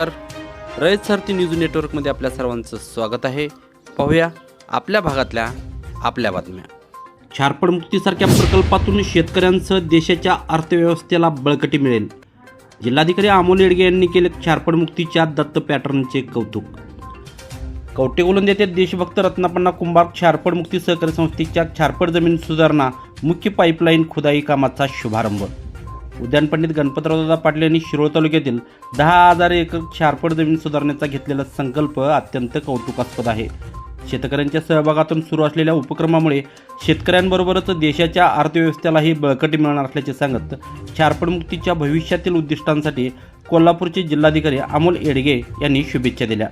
तर रयत सारथी न्यूज नेटवर्कमध्ये आपल्या सर्वांचं स्वागत आहे. पाहूया आपल्या भागातल्या आपल्या बातम्या. छारपडमुक्तीसारख्या प्रकल्पातून शेतकऱ्यांसह देशाच्या अर्थव्यवस्थेला बळकटी मिळेल. जिल्हाधिकारी अमोल येडगे यांनी केले छारपडमुक्तीच्या दत्त पॅटर्नचे कौतुक. कवटे गोलंद येथे देशभक्त रत्नापन्ना कुंभार छारपड मुक्ती सहकारी संस्थेच्या छारपड जमीन सुधारणा मुख्य पाईपलाईन खुदाई कामाचा शुभारंभ. उद्यान पंडित गणपतरावदादा पाटील यांनी शिरोळ तालुक्यातील दहा हजार एकर छारपड जमीन सुधारण्याचा घेतलेला संकल्प अत्यंत कौतुकास्पद आहे. शेतकऱ्यांच्या सहभागातून सुरू असलेल्या उपक्रमामुळे शेतकऱ्यांबरोबरच देशाच्या अर्थव्यवस्थेलाही बळकटी मिळणार असल्याचे सांगत छारपड मुक्तीच्या भविष्यातील उद्दिष्टांसाठी कोल्हापूरचे जिल्हाधिकारी अमोल एडगे यांनी शुभेच्छा दिल्या.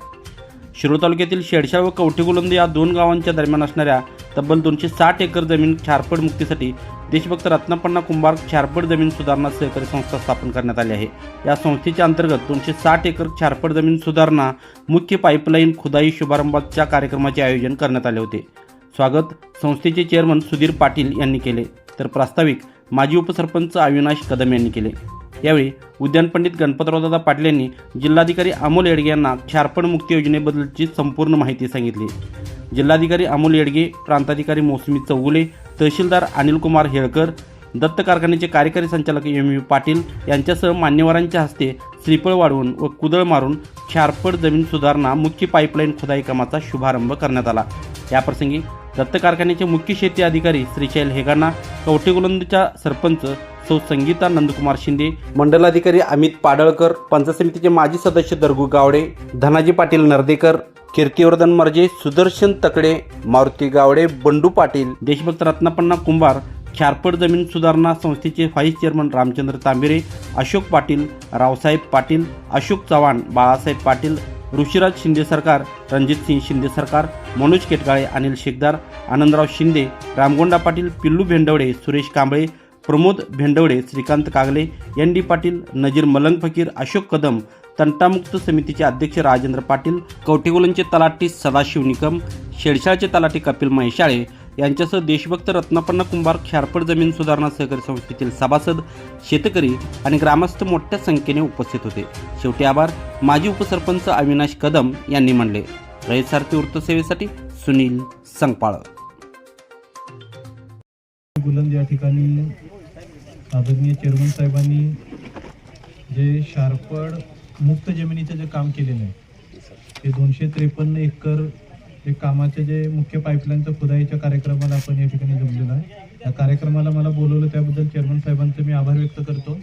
शिरोळ तालुक्यातील शेडशा व कवठेगुलंद या दोन गावांच्या दरम्यान असणाऱ्या तब्बल दोनशे साठ एकर जमीन छारपड मुक्तीसाठी देशभक्त रत्नापन्ना कुंभार छारपड जमीन सुधारणा सहकारी संस्था स्थापन करण्यात आली आहे. या संस्थेच्या अंतर्गत दोनशे साठ एकर छारपड जमीन सुधारणा मुख्य पाईपलाईन खुदाई शुभारंभाच्या कार्यक्रमाचे आयोजन करण्यात आले होते. स्वागत संस्थेचे चेअरमन सुधीर पाटील यांनी केले. तर प्रास्ताविक माजी उपसरपंच अविनाश कदम यांनी केले. यावेळी उद्यान पंडित गणपतरावदादा पाटील यांनी जिल्हाधिकारी अमोल येडगे यांना छारपड मुक्ती योजनेबद्दलची संपूर्ण माहिती सांगितली. जिल्हाधिकारी अमोल येडगे प्रांताधिकारी मोसमी चौगुले तहसीलदार अनिलकुमार हेळकर दत्त कारखान्याचे कार्यकारी संचालक एम यू पाटील यांच्यासह मान्यवरांच्या हस्ते श्रीफळ वाढवून व कुदळ मारून छारपड जमीन सुधारणा मुख्य पाईपलाईन खुदाई कामाचा शुभारंभ करण्यात आला. याप्रसंगी दत्त कारखान्याचे मुख्य शेती अधिकारी श्रीशैल हेगाना कवटेगुलंदच्या सरपंच सौ संगीता नंदकुमार शिंदे मंडलाधिकारी अमित पाडळकर पंचायत समितीचे माजी सदस्य दरगू गावडे धनाजी पाटील नर्देकर कीर्तिवर्धन मर्जे सुदर्शन तकडे मारुती गावडे बंडू पाटील देशभक्त रत्नपन्ना कुंभार खारपड जमीन सुधारणा संस्थेचे व्हाईस चेअरमन रामचंद्र तांबेरे अशोक पाटील रावसाहेब पाटील अशोक चव्हाण बाळासाहेब पाटील ऋषिराज शिंदे सरकार रणजित सिंग शिंदे सरकार मनोज केटकाळे अनिल शेखदार आनंदराव शिंदे रामगोंडा पाटील पिल्लू भेंडवडे सुरेश कांबळे प्रमोद भेंडवडे श्रीकांत कागले एन डी पाटील नजीर मलंग फकीर अशोक कदम तंटामुक्त समितीचे अध्यक्ष राजेंद्र पाटील कवटेगोलंचे तलाठी सदाशिव निकम शेडशाळचे तलाठी कपिल म्हैशाळे यांच्यासह देशभक्त रत्नापन्न कुंभार क्षारपड जमीन सुधारणा सहकारी संस्थेतील सभासद शेतकरी आणि ग्रामस्थ मोठ्या संख्येने उपस्थित होते. शेवटी आभार. माजी उपसरपंच अविनाश कदम यांनी म्हणले रयत वृत्तसेवेसाठी सुनील संगपाळ. गुलंद या ठिकाणी आदरणीय चेअरमन साहेबांनी जे शारपड मुक्त जमिनीचं जे काम केलेलं आहे ते दोनशे त्रेपन्न एकर जे कामाचे जे मुख्य पाईपलाईनचं खुदाईच्या कार्यक्रमाला आपण या ठिकाणी जमलेलं आहे. या कार्यक्रमाला मला बोलवलं त्याबद्दल चेअरमन साहेबांचे मी आभार व्यक्त करतो.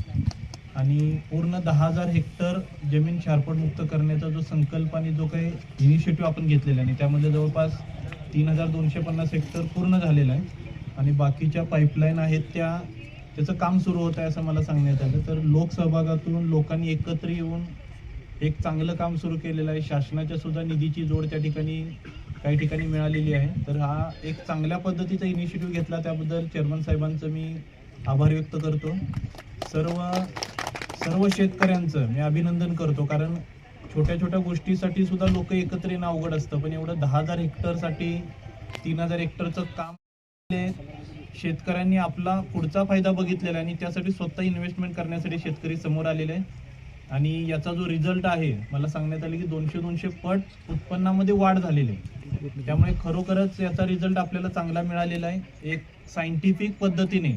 आणि पूर्ण दहा हजार हेक्टर जमीन शारपड मुक्त करण्याचा जो संकल्प आणि जो काही इनिशिएटिव्ह आपण घेतलेला आहे आणि त्यामध्ये जवळपास तीन हजार दोनशे पन्नास हेक्टर पूर्ण झालेलं आहे. आणि बाकीच्या पाईपलाईन आहेत त्या त्याचं काम सुरू होत आहे असं मला सांगण्यात आलं. तर लोकसहभागातून लोकांनी एकत्र येऊन एक चांगलं काम सुरू केलेलं आहे. शासनाच्या सुद्धा निधीची जोड त्या ठिकाणी काही ठिकाणी मिळालेली आहे. तर हा एक चांगल्या पद्धतीचा इनिशिएटिव्ह घेतला त्याबद्दल चेअरमन साहेबांचं मी आभार व्यक्त करतो. सर्व सर्व शेतकऱ्यांचं मी अभिनंदन करतो. कारण छोट्या छोट्या गोष्टीसाठी सुद्धा लोक एकत्र येणं अवघड असतं. पण एवढं दहा हजार हेक्टरसाठी तीन हजार हेक्टरचं काम शेतकऱ्यांनी आपला पुढचा फायदा बघितलेला आहे आणि त्यासाठी स्वतः इन्व्हेस्टमेंट करण्यासाठी शेतकरी समोर आलेले आहे आणि याचा जो रिझल्ट आहे मला सांगण्यात आले की दोनशे दोनशे पट उत्पन्नामध्ये वाढ झालेली आहे. त्यामुळे खरोखरच याचा रिझल्ट आपल्याला चांगला मिळालेला आहे. एक सायंटिफिक पद्धतीने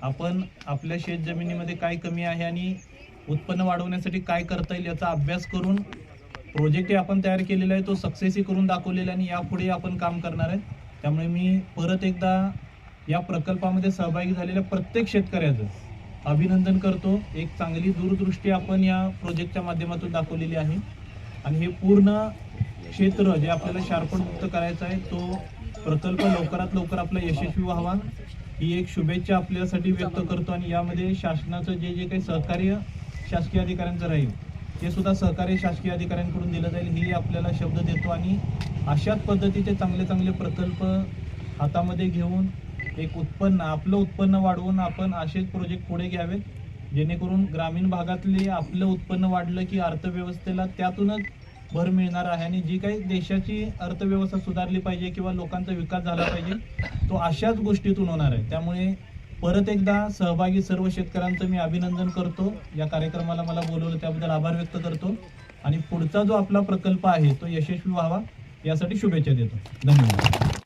आपण आपल्या शेत जमिनीमध्ये काय कमी आहे आणि उत्पन्न वाढवण्यासाठी काय करता येईल याचा अभ्यास करून प्रोजेक्ट आपण तयार केलेला आहे तो सक्सेसही करून दाखवलेला आहे आणि यापुढे आपण काम करणार आहे. त्यामुळे मी परत एकदा या प्रकल्पामध्ये सहभागी झालेल्या प्रत्येक शेतकऱ्याचं अभिनंदन करतो. एक चांगली दूरदृष्टी आपण या प्रोजेक्टच्या माध्यमातून दाखवलेली आहे. आणि हे पूर्ण क्षेत्र जे आपल्याला शार्पणमुक्त करायचं आहे तो प्रकल्प लवकरात लवकर आपला यशस्वी व्हावा. ही एक शुभेच्छा आपल्यासाठी व्यक्त करतो आणि यामध्ये शासनाचं जे जे काही सहकार्य शासकीय अधिकाऱ्यांचं राहील ते सुद्धा सहकार्य शासकीय अधिकाऱ्यांकडून दिलं जाईल ही आपल्याला शब्द देतो. आणि अशाच पद्धतीचे चांगले चांगले प्रकल्प हातामध्ये घेऊन एक उत्पन्न आपलं उत्पन्न वाढवून आपण असेच प्रोजेक्ट पुढे घ्यावेत जेणेकरून ग्रामीण भागातले आपलं उत्पन्न वाढलं की अर्थव्यवस्थेला त्यातूनच भर मिळणार आहे. आणि जी काही देशाची अर्थव्यवस्था सुधारली पाहिजे किंवा लोकांचा विकास झाला पाहिजे तो अशाच गोष्टीतून होणार आहे. त्यामुळे परत एकदा सहभागी सर्व शेतकऱ्यांचं मी अभिनंदन करतो. या कार्यक्रमाला मला बोलवलं त्याबद्दल आभार व्यक्त करतो. आणि पुढचा जो आपला प्रकल्प आहे तो यशस्वी व्हावा यासाठी शुभेच्छा देतो. धन्यवाद.